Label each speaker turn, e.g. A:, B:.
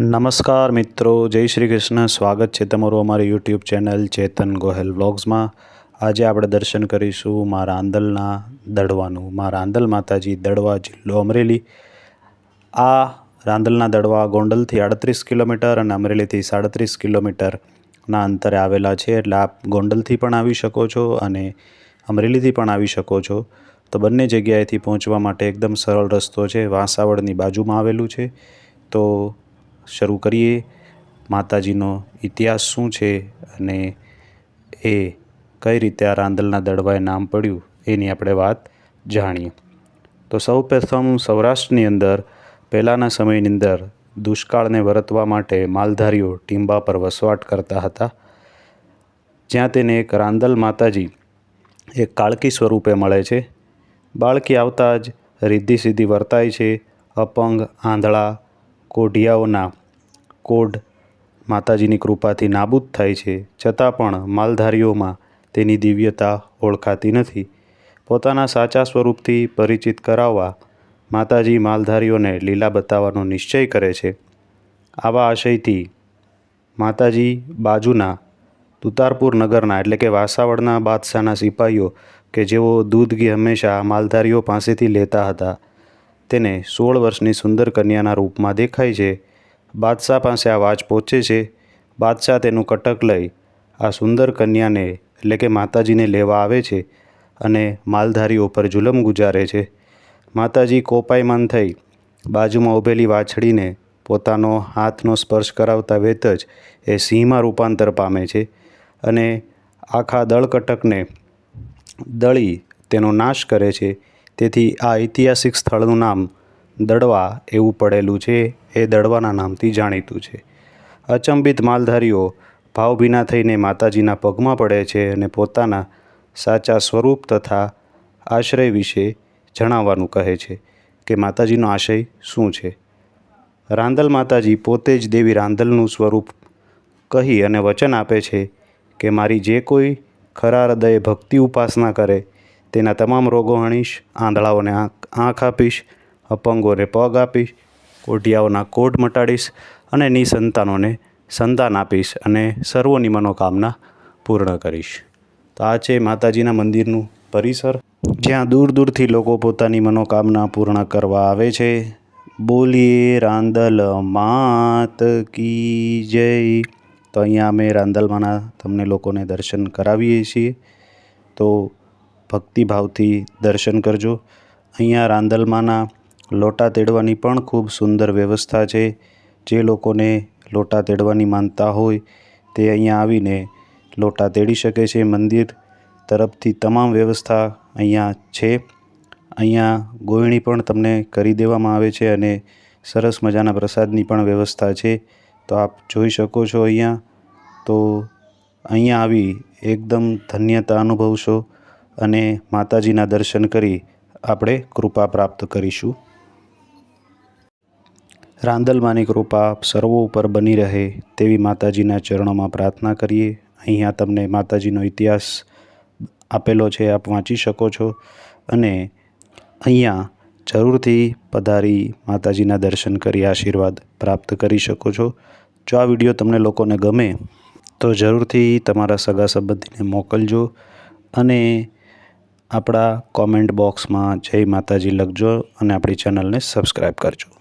A: નમસ્કાર મિત્રો, જય શ્રી કૃષ્ણ. સ્વાગત છે તમારું અમારી યુટ્યુબ ચેનલ ચેતન ગોહેલ વ્લોગ્સમાં. આજે આપણે દર્શન કરીશું મારા આંદલના દડવાનું. મારા રાંદલ માતાજી દડવા જિલ્લો અમરેલી. આ રાંદલના દડવા ગોંડલથી આડત્રીસ કિલોમીટર અને અમરેલીથી સાડત્રીસ કિલોમીટરના અંતરે આવેલા છે. એટલે આપ ગોંડલથી પણ આવી શકો છો અને અમરેલીથી પણ આવી શકો છો. તો બંને જગ્યાએથી પહોંચવા માટે એકદમ સરળ રસ્તો છે. વાંસાવળની બાજુમાં આવેલું છે. તો શરૂ કરીએ. માતાજીનો ઇતિહાસ શું છે અને એ કઈ રીતે આ રાંદલના દડવાએ નામ પડ્યું એની આપણે વાત જાણીએ. તો સૌ પ્રથમ સૌરાષ્ટ્રની અંદર પહેલાંના સમયની અંદર દુષ્કાળને વરતવા માટે માલધારીઓ ટીંબા પર વસવાટ કરતા હતા. જ્યાં તેને એક રાંદલ માતાજી, એક કાળકી સ્વરૂપે મળે છે. બાળકી આવતા જ રિદ્ધિ સિદ્ધિ વર્તાય છે. અપંગ, આંધળા કોઢિયાઓના કોઢ માતાજીની કૃપાથી નાબૂદ થાય છે. છતાં પણ માલધારીઓમાં તેની દિવ્યતા ઓળખાતી નથી. પોતાના સાચા સ્વરૂપથી પરિચિત કરાવવા માતાજી માલધારીઓને લીલા બતાવવાનો નિશ્ચય કરે છે. આવા આશયથી માતાજી બાજુના તુતારપુર નગરના એટલે કે વાસાવડના બાદશાહના સિપાહીઓ કે જેઓ દૂધ ઘી હંમેશા માલધારીઓ પાસેથી લેતા હતા તેને સોળ વર્ષની સુંદર કન્યાના રૂપમાં દેખાય છે. બાદશાહ પાસે આ વાચ પહોંચે છે. બાદશાહ તેનું કટક લઈ આ સુંદર કન્યાને, એટલે કે માતાજીને લેવા આવે છે અને માલધારીઓ પર જુલમ ગુજારે છે. માતાજી કોપાયમાન થઈ બાજુમાં ઊભેલી વાછડીને પોતાનો હાથનો સ્પર્શ કરાવતા વેત જ એ સિંહમાં રૂપાંતર પામે છે અને આખા દળકટકને દળી તેનો નાશ કરે છે. તેથી આ ઐતિહાસિક સ્થળનું નામ દડવા એવું પડેલું છે. એ દડવાના નામથી જાણીતું છે. અચંબિત માલધારીઓ ભાવભીના થઈને માતાજીના પગમાં પડે છે અને પોતાના સાચા સ્વરૂપ તથા આશ્રય વિશે જણાવવાનું કહે છે કે માતાજીનો આશય શું છે? રાંદલ માતાજી પોતે જ દેવી રાંદલનું સ્વરૂપ કહી અને વચન આપે છે કે મારી જે કોઈ ખરા હૃદયે ભક્તિ ઉપાસના કરે તેના તમામ રોગો હણીશ, આંધળાઓને આંખ આંખ આપીશ, અપંગોને પગ આપીશ, કોઢિયાઓના કોઢ મટાડીશ અને નિસંતાનોને સંતાન આપીશ અને સર્વોની મનોકામના પૂર્ણ કરીશ. તો આ છે માતાજીના મંદિરનું પરિસર. જ્યાં દૂર દૂરથી લોકો પોતાની મનોકામના પૂર્ણ કરવા આવે છે. બોલીએ રાંદલ માત કી જય. તો અહીંયા અમે રાંદલમાંના તમને લોકોને દર્શન કરાવીએ છીએ. તો ભક્તિભાવથી દર્શન કરજો. અહીંયા રાંદલમાંના લોટા તેડવાની પણ ખૂબ સુંદર વ્યવસ્થા છે. જે લોકોને લોટા તેડવાની માનતા હોય તે અહીંયા આવીને લોટા તેડી શકે છે. મંદિર તરફથી તમામ વ્યવસ્થા અહીંયા છે. અહીંયા ગોયણી પણ તમને કરી દેવામાં આવે છે અને સરસ મજાના પ્રસાદની પણ વ્યવસ્થા છે. તો આપ જોઈ શકો છો અહીંયા. તો અહીંયા આવી એકદમ ધન્યતા અનુભવશો. અને માતાજીના દર્શન કરી આપણે કૃપા પ્રાપ્ત કરીશું. રાંદલમાની કૃપા સર્વો ઉપર બની રહે તેવી માતાજીના ચરણોમાં પ્રાર્થના કરીએ. અહીંયા તમને માતાજીનો ઇતિહાસ આપેલો છે, આપ વાંચી શકો છો. અને અહીંયા જરૂરથી પધારી માતાજીના દર્શન કરી આશીર્વાદ પ્રાપ્ત કરી શકો છો. જો આ વીડિયો તમને લોકોને ગમે તો જરૂરથી તમારા સગા સંબંધીને મોકલજો. અને આપણા કોમેન્ટ બોક્સમાં જય માતાજી લખજો અને આપણી ચેનલને સબસ્ક્રાઈબ કરજો.